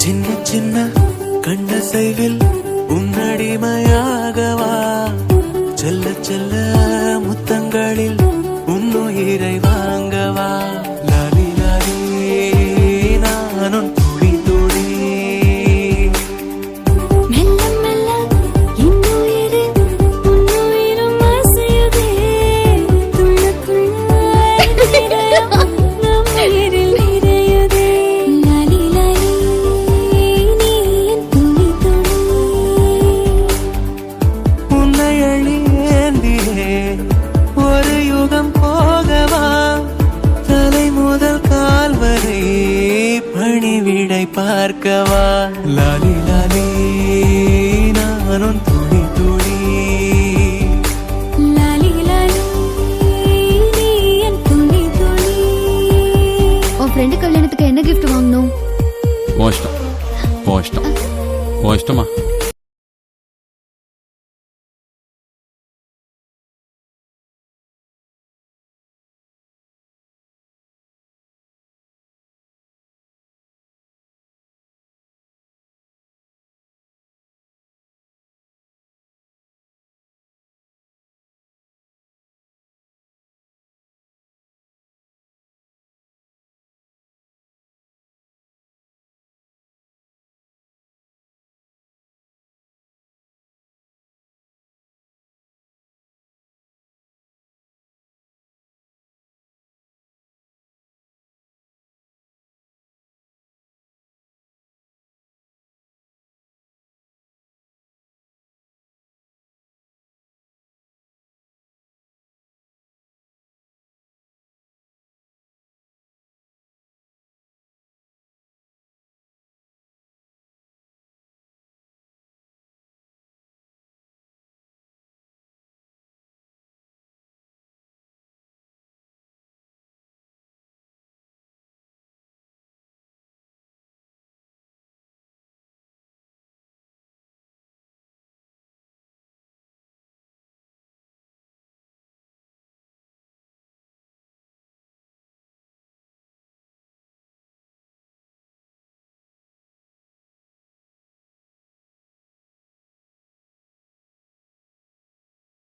சின்ன சின்ன கண்ணசைவில் உன்னடிமையாகவா? செல்ல செல்ல முத்தங்களில் உன்னுயிரைவா பணிவிடை பார்க்கவா? லாலி லாலி நானும் துளி துளி லாலி லாலி நீ என் துளி துளி உன் ஃப்ரெண்டு கல்யாணத்துக்கு என்ன gift வாங்கணும்? உன் இஷ்டம். உன் இஷ்டம். உன் இஷ்டமா?